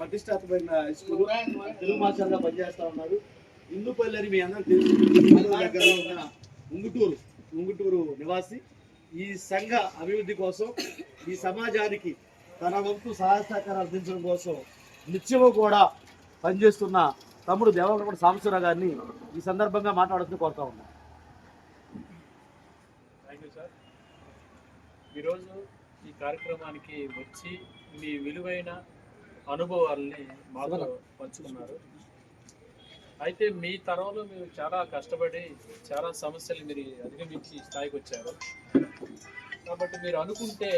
ప్రతిష్టాత్మకమైన high school Telugu మాస్టర్గా పనిచేస్తా ఉన్నారు. ఇందుపల్లి అని మీ అందరూ తెలుసు. ఉన్న ఉంగుటూరు ఉంగుటూరు నివాసి. ఈ సంఘ అభివృద్ధి కోసం ఈ సమాజానికి తన వంతు సహాయ సహకారాలు అందించడం కోసం నిత్యము కూడా పనిచేస్తున్న తమ్ముడు దేవరకొండ సాంబశివరావు గారిని ఈ సందర్భంగా మాట్లాడుతూ కోరుతా ఉన్నాను. థ్యాంక్ యూ సార్ ఈరోజు ఈ కార్యక్రమానికి వచ్చి మీ విలువైన అనుభవాల్ని మాతో పంచుకున్నారు. అయితే మీ తరంలో మీరు చాలా కష్టపడి చాలా సమస్యలు మీరు అధిగమించి స్థాయికి వచ్చారు. కాబట్టి మీరు అనుకుంటే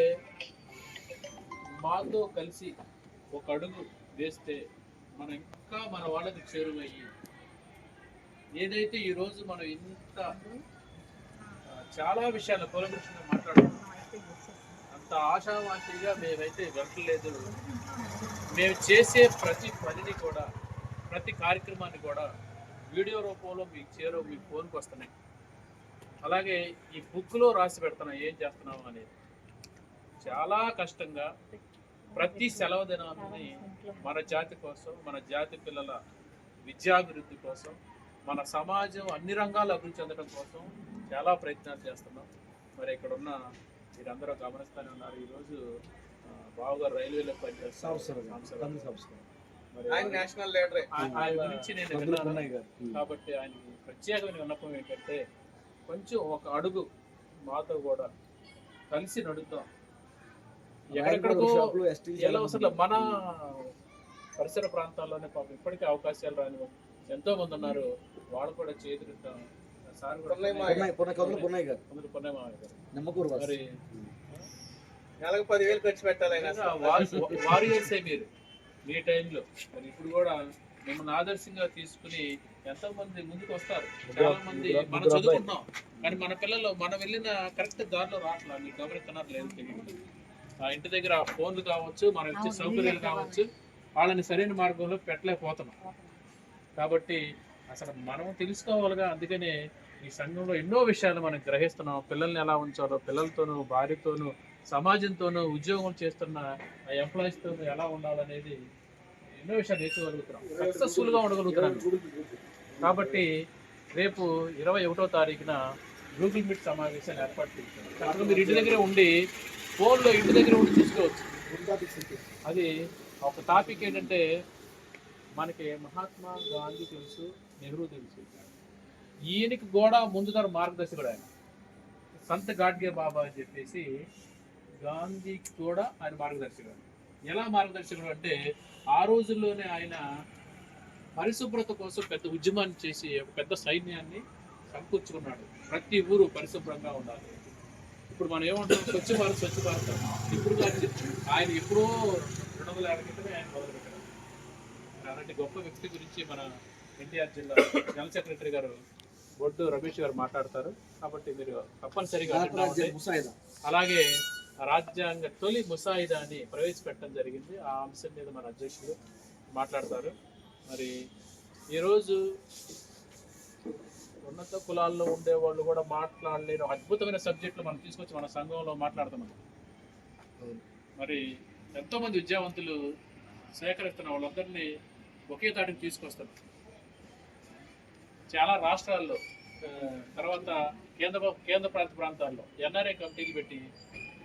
మాతో కలిసి ఒక అడుగు వేస్తే మనం ఇంకా మన వాళ్ళకి చేరువయ్యి. ఏదైతే ఈరోజు మనం ఇంత చాలా విషయాలు కూలంకృష్ణంగా మాట్లాడుతున్నాం అంత ఆశావాసిగా మేమైతే వెళ్ళలేదు మేము చేసే ప్రతి పనిని కూడా ప్రతి కార్యక్రమాన్ని కూడా వీడియో రూపంలో మీకు చేరో మీ ఫోన్కి వస్తున్నాయి. అలాగే ఈ బుక్లో రాసి పెడుతున్నాం ఏం చేస్తున్నాం అనేది. చాలా కష్టంగా ప్రతి సెలవు దినాన్ని మన జాతి కోసం మన జాతి పిల్లల విద్యాభివృద్ధి కోసం మన సమాజం అన్ని రంగాలు అభివృద్ధి చెందడం కోసం చాలా ప్రయత్నాలు చేస్తున్నాం. మరి ఇక్కడ ఉన్న మీరందరూ గమనిస్తూనే ఉన్నారు. ఈరోజు బావగారు రైల్వేలో పనిచేస్తారు. ఆయన నేషనల్ లీడరే ఆయన గురించి నేను విన్నాను. కాబట్టి ఆయనకి ప్రత్యేకమైన విన్నపం ఏంటంటే కొంచెం ఒక అడుగు మాతో కూడా కలిసి నడుద్దాం. ఎక్కడెక్కడికో ఎలా అవసరం లేదు. మన పరిసర ప్రాంతాల్లోనే పాపం ఇప్పటికీ అవకాశాలు రాని ఎంతో మంది ఉన్నారు. వాళ్ళు కూడా చేతులుద్దాం సార్ కూడా పున్నయ్య గారు కొందరు పున్నయ్య మావయ్య గారు. నెలకు పదివేలు ఖర్చు పెట్టాలి ఆయన నిజంగా వారి- వారియర్సే మీరు. మీ టైంలో. మరి ఇప్పుడు కూడా మిమ్మల్ని ఆదర్శంగా తీసుకుని ఎంతో మంది ముందుకు వస్తారు చాలా మంది మనం చదువుకుంటున్నాం. కానీ మన పిల్లలు మనం వెళ్ళిన కరెక్ట్ దారిలో రావట్లా? మీరు గమనిస్తున్నారు లేదు తెలియదు. ఆ ఇంటి దగ్గర ఫోన్లు కావచ్చు మనం ఇచ్చే సౌకర్యాలు కావచ్చు వాళ్ళని సరైన మార్గంలో పెట్టలేకపోతున్నాం. కాబట్టి అసలు మనం తెలుసుకోవాలిగా. అందుకనే ఈ సంఘంలో ఎన్నో విషయాలు మనం గ్రహిస్తున్నాం. పిల్లల్ని ఎలా ఉంచాలో పిల్లలతోనూ భార్యతోనూ సమాజంతోనూ ఉద్యోగం చేస్తున్న ఎంప్లాయీస్తో ఎలా ఉండాలనేది ఎన్నో విషయాలు నేర్చుకోగలుగుతున్నాం. సక్సెస్ఫుల్గా ఉండగలుగుతున్నాం. కాబట్టి రేపు ఇరవై ఒకటో తారీఖున గూగుల్ మీట్ సమావేశాన్ని ఏర్పాటు చేస్తాను కాకపోతే మీరు ఇంటి దగ్గర ఉండి ఫోన్లో ఇంటి దగ్గర ఉండి చూసుకోవచ్చు. అది ఒక టాపిక్ ఏంటంటే మనకి మహాత్మా గాంధీ తెలుసు నెహ్రూ తెలుసు. ఈయనకి కూడా ముందుగా మార్గదర్శకుడు ఆయన. సంత గాడ్గే బాబా అని చెప్పేసి గాంధీకి కూడా ఆయన మార్గదర్శకుడు. ఎలా మార్గదర్శకుడు అంటే ఆ రోజుల్లోనే ఆయన పరిశుభ్రత కోసం పెద్ద ఉద్యమాన్ని చేసి ఒక పెద్ద సైన్యాన్ని సమకూర్చుకున్నాడు. ప్రతి ఊరు పరిశుభ్రంగా ఉండాలి. ఇప్పుడు మనం ఏమంటాం? స్వచ్ఛ భారత్ స్వచ్ఛ భారత్. ఇప్పుడు కాదు ఆయన ఎప్పుడో రెండు వందల యాభై క్రితమే ఆయన మొదలుపెట్టారు. అలాంటి గొప్ప వ్యక్తి గురించి మన ఎన్టీఆర్ జిల్లా జనరల్ సెక్రటరీ గారు బొడ్డు రమేష్ గారు మాట్లాడతారు. కాబట్టి మీరు తప్పనిసరిగా. అలాగే రాజ్యాంగ తొలి ముసాయిదాని ప్రవేశపెట్టడం జరిగింది. ఆ అంశం మీద మన అధ్యక్షులు మాట్లాడతారు. మరి ఈరోజు ఉన్నత కులాల్లో ఉండే వాళ్ళు కూడా మాట్లాడలేరు. అద్భుతమైన సబ్జెక్టులు మనం తీసుకొచ్చి మన సంఘంలో మాట్లాడుతున్నాం మరి ఎంతో మంది విద్యావంతులు సేకరిస్తున్న వాళ్ళందరినీ ఒకే తాటికి తీసుకొస్తారు. చాలా రాష్ట్రాల్లో తర్వాత కేంద్ర కేంద్ర ప్రాంత ప్రాంతాల్లో ఎన్ఆర్ఐ కమిటీలు పెట్టి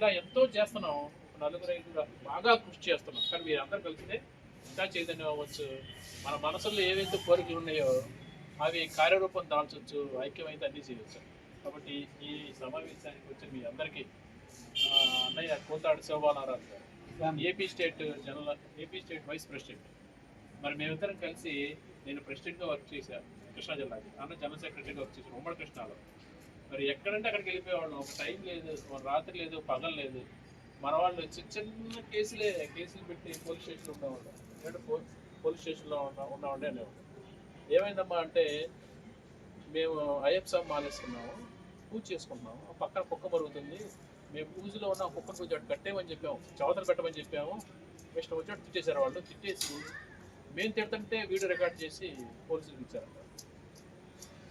ఇలా ఎంతో చేస్తున్నాం. నలుగురు ఐదుగురు బాగా కృషి చేస్తున్నాం. కానీ మీరు అందరు కలిసితే ఇంకా చైతన్యం అవ్వచ్చు. మన మనసుల్లో ఏవైతే కోరికలు ఉన్నాయో అవి కార్యరూపం దాల్చొచ్చు ఐక్యమైతే అన్నీ చేయొచ్చు. కాబట్టి ఈ సమావేశానికి వచ్చి మీ అందరికీ అన్నయ్య కోతాడు Shobhanarayana garu AP state general AP state vice president. మరి మేమిద్దరం కలిసి నేను ప్రెసిడెంట్గా వర్క్ చేశాను కృష్ణా జిల్లాకి. అన్న జనరల్ సెక్రటరీగా వర్క్ చేశాను ఉమ్మడి కృష్ణాలో. మరి ఎక్కడంటే అక్కడికి వెళ్ళిపోయేవాళ్ళం. ఒక టైం లేదు రాత్రి లేదు పగలు లేదు. మన వాళ్ళు చిన్న చిన్న కేసులే కేసులు పెట్టి పోలీస్ స్టేషన్లో ఉండేవాళ్ళు. లేదంటే పో- పోలీస్ స్టేషన్లో ఉన్న ఉన్నామంటే అనేవాళ్ళు. ఏమైందమ్మా అంటే మేము అయ్యప్ప స్వామి మాలేసుకున్నాము పూజ చేసుకుంటున్నాము. ఆ పక్కన కుక్క మరుగుతుంది. మేము పూజలో ఉన్న కుక్క కొంచెం కట్టేమని చెప్పాము. చవతలు పెట్టమని చెప్పాము. ఇష్టం వచ్చినట్టు తిట్టేశారు వాళ్ళు. తిట్టేసి మేము తిడుతుంటే వీడియో రికార్డ్ చేసి పోలీసులకు ఇచ్చారు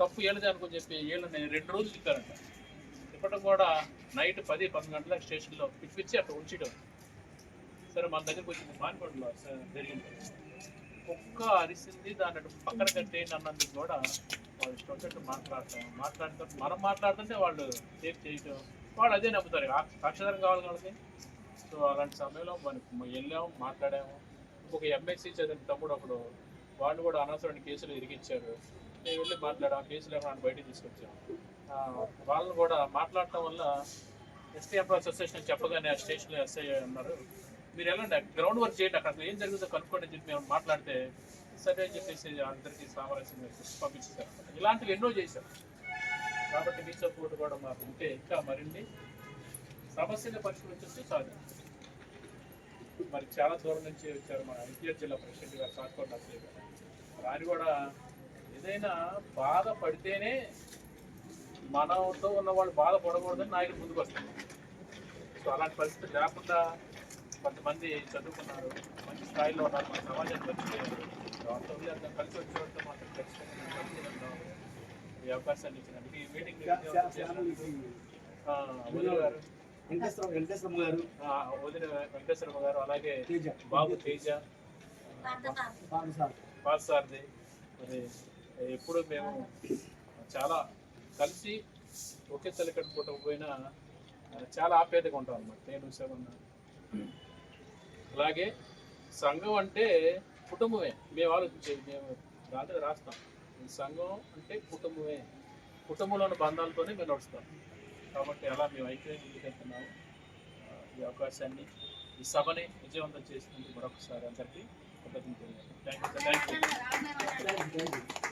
తప్పు ఏళ్ళది అనుకుని చెప్పి ఏళ్ళని రెండు రోజులు తిప్పారంట ఇప్పటికి కూడా నైట్ పది పన్నెండు గంటల స్టేషన్లో పిచ్చిపిచ్చి అక్కడ ఉంచడం సరే మన దగ్గరకు వచ్చింది మానిపండులో జరిగింది. కుక్క అరిసింది దాన్ని అటు పక్కన కట్టేయండి అన్నందుకు కూడా వాళ్ళు ఇష్టం వచ్చినట్టు మాట్లాడటం మాట్లాడతాం మనం మాట్లాడుతుంటే వాళ్ళు సేఫ్ చేయటం వాళ్ళు అదే నమ్ముతారు. ఇక కావాలి వాళ్ళకి. సో అలాంటి సమయంలో మనకి వెళ్ళాము మాట్లాడాము. ఇంకొక ఎంఎస్సీ చదివిన తమ్ముడు ఒకడు వాళ్ళు కూడా అనవసరమైన కేసులు ఇరిగించారు వెళ్ళి మాట్లాడాం కేసులు ఏమైనా బయట తీసుకొచ్చాం వాళ్ళని కూడా మాట్లాడటం వల్ల ఎస్టీ ఎంప్లాయీస్ అసోసియేషన్ చెప్పగానే ఆ స్టేషన్లో ఎస్ఐ అన్నారు. మీరు వెళ్ళండి గ్రౌండ్ వర్క్ చేయండి అక్కడ ఏం జరుగుతుందో కనుక్కోండి చెప్పి మేము మాట్లాడితే సరే అని చెప్పేసి అందరికీ సామరస్యం పంపించేశారు. ఇలాంటివి ఎన్నో చేశారు. కాబట్టి మీ సపోర్ట్ కూడా మాకు ఉంటే ఇంకా మరిన్ని సమస్యల పరిష్కరించే సాధ్యం. మరి చాలా దూరం నుంచి వచ్చారు మన ఎన్టీఆర్ జిల్లా ప్రెసిడెంట్ గారు సాత్కోట రాని కూడా ఏదైనా బాధపడితేనే మనతో ఉన్న వాళ్ళు బాధపడకూడదని నాయకులు ముందుకు వస్తారు సో అలాంటి పరిస్థితి లేకుండా కొంతమంది చదువుకున్నారు మంచి స్థాయిలో ఉన్నారు మన సమాజాన్ని ఉండి అందరం కలిసి వచ్చేవాళ్ళతో మాత్రం ఖచ్చితంగా. ఈ అవకాశాన్ని ఇచ్చినందుకు ఈ మీటింగ్ గారు. వెంకటేశ్వర వెంకటేశ్వర గారు. ఆ, వదిన వెంకటేశ్వరమ్మ గారు అలాగే తేజ. బాబు తేజ బాబు సార్. పాస్ సార్ది. మరి ఎప్పుడు మేము చాలా కలిసి ఒకే తల్లికట్టు పూట పోయినా చాలా ఆప్యాయతగా ఉంటాం అనమాట నేను శవన్న. అలాగే సంఘం అంటే కుటుంబమే. మేము ఆలోచించేది మేము రాత్రి రాస్తాం. సంఘం అంటే కుటుంబమే. కుటుంబంలోని బంధాలతోనే మేము నడుస్తాం. కాబట్టి అలా మేము ఐక్యంగా ముందుకెళ్తున్నాము. ఈ అవకాశాన్ని ఈ సభని విజయవంతం చేసినందుకు మరొకసారి అందరికీ కృతజ్ఞతలు థ్యాంక్ యూ థ్యాంక్ యూ